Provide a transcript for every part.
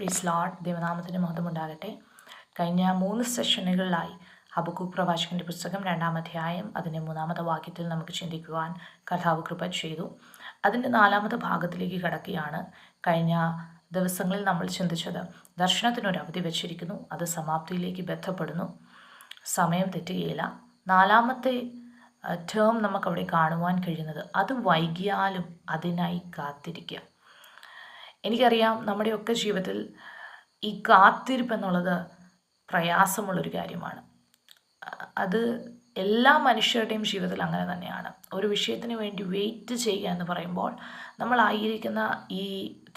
പ്രീസ് load ദൈവനാമത്തിന് മഹത്വമുണ്ടാകട്ടെ. കഴിഞ്ഞ മൂന്ന് സെഷനുകളിലായി ഹബക്കൂക്ക് പ്രവാചകന്റെ പുസ്തകം രണ്ടാം അധ്യായം അതിന്റെ മൂന്നാമത്തെ വാക്യത്തിൽ നമുക്ക് ചിന്തിക്കുവാൻ കഥാവ് കൃപ ചെയ്തു. അതിന്റെ നാലാമത്തെ ഭാഗത്തിലേക്ക് കടക്കുകയാണ് കഴിഞ്ഞ ദിവസങ്ങളിൽ നമ്മൾ ചിന്തിച്ചത്. ദർശനത്തിനൊരു അവധി വെച്ചിരിക്കുന്നു അത് സമാപ്തിയിലേക്ക് ബന്ധപ്പെടുന്നു. സമയം തെറ്റുകയില്ല. നാലാമത്തെ ടേം നമുക്കവിടെ കാണുവാൻ കഴിയുന്നത് അത് വൈകിയാലും അതിനായി കാത്തിരിക്കുക. എനിക്കറിയാം നമ്മുടെയൊക്കെ ജീവിതത്തിൽ ഈ കാത്തിരിപ്പ് എന്നുള്ളത് പ്രയാസമുള്ളൊരു കാര്യമാണ്. അത് എല്ലാ മനുഷ്യരുടെയും ജീവിതത്തിൽ അങ്ങനെ തന്നെയാണ്. ഒരു വിഷയത്തിന് വേണ്ടി വെയിറ്റ് ചെയ്യുക എന്ന് പറയുമ്പോൾ നമ്മളായിരിക്കുന്ന ഈ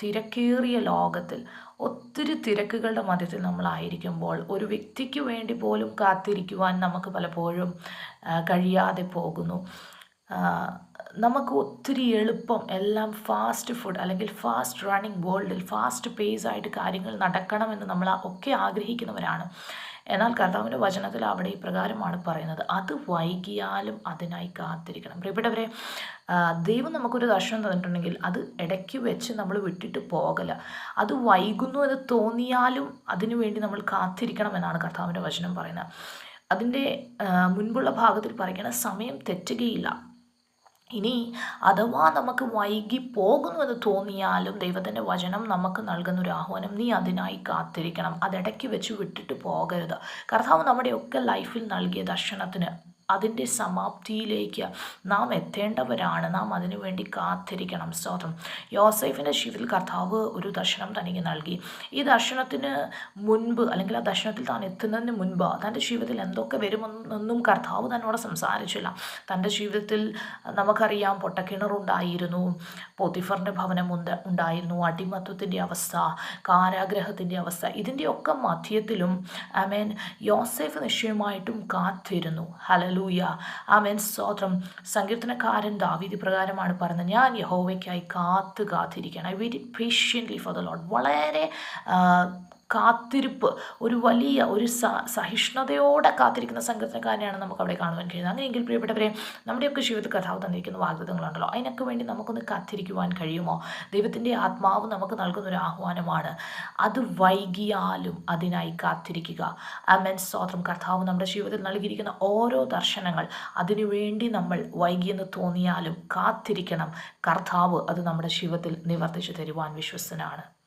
തിരക്കേറിയ ലോകത്തിൽ ഒത്തിരി തിരക്കുകളുടെ മധ്യത്തിൽ നമ്മളായിരിക്കുമ്പോൾ ഒരു വ്യക്തിക്ക് വേണ്ടി പോലും കാത്തിരിക്കുവാൻ നമുക്ക് പലപ്പോഴും കഴിയാതെ പോകുന്നു. നമുക്ക് ഒത്തിരി എളുപ്പം എല്ലാം ഫാസ്റ്റ് ഫുഡ് അല്ലെങ്കിൽ ഫാസ്റ്റ് റണ്ണിങ് വേൾഡിൽ ഫാസ്റ്റ് പേസ് ആയിട്ട് കാര്യങ്ങൾ നടക്കണമെന്ന് നമ്മൾ ഒക്കെ ആഗ്രഹിക്കുന്നവരാണ്. എന്നാൽ കർത്താവിന്റെ വചനത്തിൽ അവിടെ ഇപ്രകാരമാണ് പറയുന്നത്. അത് വൈകിയാലും അതിനായി കാത്തിരിക്കണം. പ്രിയപ്പെട്ടവരെ ദൈവം നമുക്കൊരു ദർശനം തന്നിട്ടുണ്ടെങ്കിൽ അത് ഇടയ്ക്ക് വെച്ച് നമ്മൾ വിട്ടിട്ട് പോകല. അത് വൈകുന്നു എന്ന് തോന്നിയാലും അതിനു വേണ്ടി നമ്മൾ കാത്തിരിക്കണം എന്നാണ് കർത്താവിന്റെ വചനം പറയുന്നത്. അതിന്റെ മുൻപുള്ള ഭാഗത്തിൽ പറയുന്ന സമയം തെറ്റുകയില്ല. ഇനി അഥവാ നമുക്ക് വൈകി പോകുന്നുവെന്ന് തോന്നിയാലും ദൈവത്തിന്റെ വചനം നമുക്ക് നൽകുന്ന ഒരു ആഹ്വാനം നീ അതിനായി കാത്തിരിക്കണം. അതിടയ്ക്ക് വെച്ച് വിട്ടിട്ട് പോകരുത്. കർത്താവ് നമ്മുടെയൊക്കെ ലൈഫിൽ നൽകിയ ദർശനത്തിന് അതിന്റെ സമാപ്തിയിലേക്ക് നാം എത്തേണ്ടവരാണ്. നാം അതിനുവേണ്ടി കാത്തിരിക്കണം. സ്തോത്രം. യോസൈഫിന്റെ ജീവിതത്തിൽ കർത്താവ് ഒരു ദർശനം തനിക്ക് നൽകി. ഈ ദർശനത്തിന് മുൻപ് അല്ലെങ്കിൽ ആ ദർശനത്തിൽ താൻ എത്തുന്നതിന് മുൻപ് തന്റെ ജീവിതത്തിൽ എന്തൊക്കെ വരുമെന്നൊന്നും കർത്താവ് തന്നോട് സംസാരിച്ചില്ല. തന്റെ ജീവിതത്തിൽ നമുക്കറിയാം പൊട്ടക്കിണറുണ്ടായിരുന്നു പോത്തിഫറിന്റെ ഭവനം ഉണ്ട് ഉണ്ടായിരുന്നു അടിമത്വത്തിന്റെ അവസ്ഥ കാരാഗ്രഹത്തിന്റെ അവസ്ഥ ഇതിന്റെയൊക്കെ മധ്യത്തിലും ഐ മീൻ യോസൈഫ് നിശ്ചയമായിട്ടും കാത്തിരുന്നു. ഹലലു ഹലലൂയ ആമേൻ. സ്തോത്രം. സങ്കീർത്തനക്കാരൻ ദാവീതി പ്രകാരമാണ് പറയുന്നത് ഞാൻ യഹോവയ്ക്കായി കാത്തു കാത്തിരിക്കണം I wait patiently for the Lord വളരെ കാത്തിരിപ്പ് ഒരു വലിയ ഒരു സഹിഷ്ണുതയോടെ കാത്തിരിക്കുന്ന സംഘത്തിനക്കാരനെയാണ് നമുക്ക് അവിടെ കാണുവാൻ കഴിയുന്നത്. അങ്ങനെയെങ്കിൽ പ്രിയപ്പെട്ടവരെ നമ്മുടെയൊക്കെ ജീവിത കഥാവ് തന്നിരിക്കുന്ന വാഗ്ദത്തങ്ങളുണ്ടല്ലോ അതിനൊക്കെ വേണ്ടി നമുക്കൊന്ന് കാത്തിരിക്കുവാൻ കഴിയുമോ? ദൈവത്തിന്റെ ആത്മാവ് നമുക്ക് നൽകുന്ന ഒരു ആഹ്വാനമാണ്. അത് വൈകിയാലും അതിനായി കാത്തിരിക്കുക. അമൻ സ്തോത്രം. കർത്താവ് നമ്മുടെ ജീവിതത്തിൽ നൽകിയിരിക്കുന്ന ഓരോ ദർശനങ്ങൾ അതിനുവേണ്ടി നമ്മൾ വൈകിയെന്ന് തോന്നിയാലും കാത്തിരിക്കണം. കർത്താവ് അത് നമ്മുടെ ജീവിതത്തിൽ നിവർത്തിച്ചു തരുവാൻ വിശ്വസ്തനാണ്.